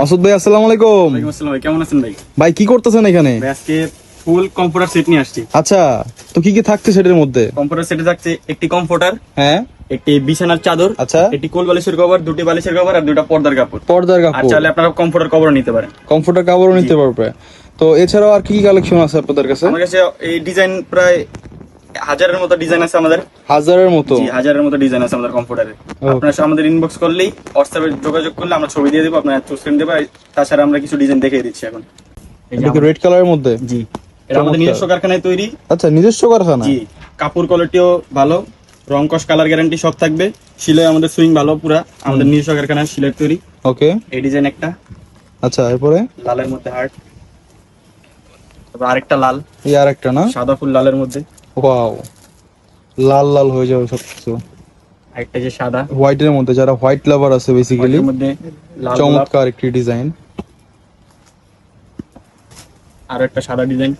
মাসুদ ভাই আসসালামু আলাইকুম। আসসালাম ভাই কেমন আছেন ভাই? ভাই কি করতেছেন এখানে? আজকে ফুল কম্পিউটার সেট নিয়ে আসছি। আচ্ছা তো কি কি থাকছে সেটার মধ্যে? কম্পিউটার সেটে থাকছে একটি কম্পিউটার হ্যাঁ। একটি বিছানার চাদর আচ্ছা। একটি কোল বালিশের কভার দুটি বালিশের কভার আর দুটা পর্দার কাপড়। পর্দার কাপড়। চাইলে আপনারা কম্পিউটার কভার নিতে পারেন। কমফোর্টার কাপড়ও নিতে পারবে। তো এছাড়াও আর কি কি কালেকশন আছে আপনাদের কাছে? আমার কাছে এই ডিজাইন প্রায় হাজারের মতো ডিজাইন আছে আমাদের। হাজারের মতো? জি হাজারের মতো ডিজাইন আছে আমাদের কম্পিউটারে আপনারা আমাদের ইনবক্স করলেই হোয়াটসঅ্যাপে যোগাযোগ করলে আমরা ছবি দিয়ে দেবো আপনারা চুজ করে দেবো তাছাড়া আমরা কিছু ডিজাইন দেখিয়ে দিচ্ছি এখন। এটা রেড কালারের মধ্যে? জি। এটা আমাদের নিজস্ব কারখানায় তৈরি। আচ্ছা নিজস্ব কারখানা? জি কাপড় কোয়ালিটিও ভালো রং কস কালার গ্যারান্টি সব থাকবে। সিলাই আমাদের সুইং ভালো পুরা আমাদের নিজস্ব কারখানার সিলাই তৈরি। ওকে। এই ডিজাইন একটা। আচ্ছা এরপরে? লালের মধ্যে হার্ট তারপর আরেকটা লাল। এই আর একটা না? সাদা ফুল লালের মধ্যে। ওয়াও লাল লাল হয়ে যাবে সবকিছু। আরেকটা যে সাদা। হোয়াইটের মধ্যে যারা হোয়াইট লাভার আছে বেসিক্যালি মধ্যে চমৎকার একটি ডিজাইন আর একটা সাদা ডিজাইন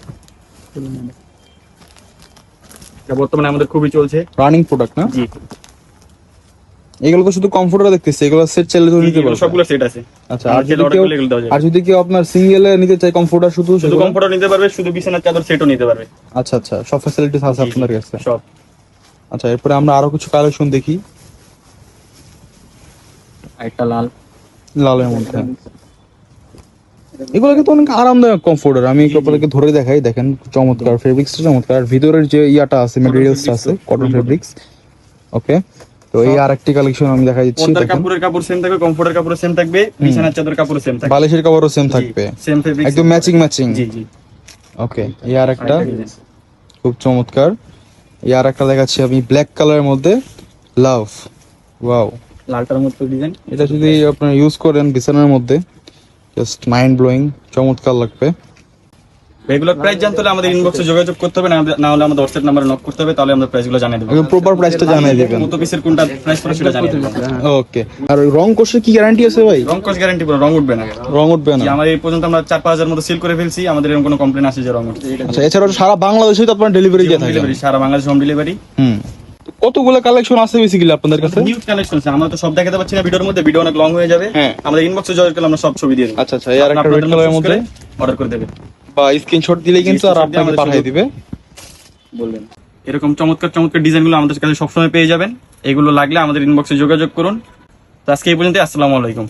বর্তমানে আমাদের খুবই চলছে। রানিং প্রোডাক্ট না? জি। এগুলো তো শুধু কমফোর্টার দেখতেছি এগুলো সেট চাইলে তো নিতে পারবে। সবগুলো সেট আছে। আচ্ছা আর যদি কেউ আর যদি কেউ আপনার সিঙ্গেলে নিতে চায় কমফোর্টার শুধু শুধু কমফোর্টার নিতে পারবে শুধু বিছানার চাদর সেটও নিতে পারবে। আচ্ছা আচ্ছা সব ফ্যাসিলিটিস আছে আপনার কাছে? সব। আচ্ছা এরপরে আমরা আরও কিছু কালেকশন দেখি। আরেকটা লাল। লালের মধ্যে। এগুলো কিন্তু অনেক আরামদায়ক কমফোর্টার আমি একটু আপনাদেরকে ধরে দেখাই দেখেন চমৎকার ফেব্রিক্সটা চমৎকার। আর ভিতরের যে ইয়াটা আছে মেটেরিয়ালসটা আছে কটন ফেব্রিক্স ওকে তো এই আরেকটি কালেকশন আমি দেখা দিচ্ছি পর্দার কাপড়ের কাপড় সেম থাকবে কমফোর্টের কাপড় সেম থাকবে বিছানার চাদর কাপড় সেম থাকবে। বালিশের কাপড়ও সেম থাকবে। সেম ফেব্রিক একদম ম্যাচিং ম্যাচিং জি জি। ওকে এই আরেকটা খুব চমৎকার। এই আরেকটা দেখাচ্ছি আমি ব্ল্যাক কালারের মধ্যে লাভ। ওয়াও লালটার মতো ডিজাইন এটা যদি আপনার ইউজ করেন বিছানার মধ্যে জাস্ট মাইন্ড ব্লোয়িং চমৎকার লাগবে। এগুলোর প্রাইস জানতে হলে আমাদের ইনবক্সে যোগাযোগ করতে হবে না হলে আমাদের হোয়াটসঅ্যাপ নাম্বারে নক করতে হবে তাহলে আমরা প্রাইসগুলো জানিয়ে দেবো। প্রপার প্রাইসটা জানিয়ে দিবেন। কত পিসের কোনটা প্রাইস পড়ে সেটা জানিয়ে দেবো। ওকে আর রং কোর্সের কি গ্যারান্টি আছে ভাই? রং গ্যারান্টি পুরো রং উঠবে না। রং উঠবে না। এই পর্যন্ত আমরা চার পাঁচ হাজার মতো সেল করে ফেলছি আমাদের এরকম কোনো কমপ্লেন আসে যে রং উঠছে। আচ্ছা এছাড়াও সারা বাংলাদেশে তো আপনার ডেলিভারি দিয়ে থাকে ডেলিভারি সারা বাংলাদেশ হোম ডেলিভারি হুম। কতগুলো কালেকশন আছে বেসিক্যালি আপনাদের কাছে? নিউজ কালেকশন আছে আমরা তো সব দেখাতে পাচ্ছি না ভিডিওর মধ্যে ভিডিও অনেক লং হয়ে যাবে। হ্যাঁ। আমাদের ইনবক্সে যোগাযোগ করলে আমরা সব ছবি দিয়ে দেবো। আচ্ছা আচ্ছা এই আরেকটা রেড কালারের মধ্যে। অর্ডার করে দেবে বা স্ক্রিনশট দিলেই কিন্তু আর আপনাকে আমাদের পাঠিয়ে দিবে। বলবেন এরকম চমৎকার চমৎকার ডিজাইনগুলো আমাদের কাছে সবসময় পেয়ে যাবেন। এগুলো লাগলে আমাদের ইনবক্সে যোগাযোগ করুন। তো আজকে এই পর্যন্ত আসসালামু আলাইকুম।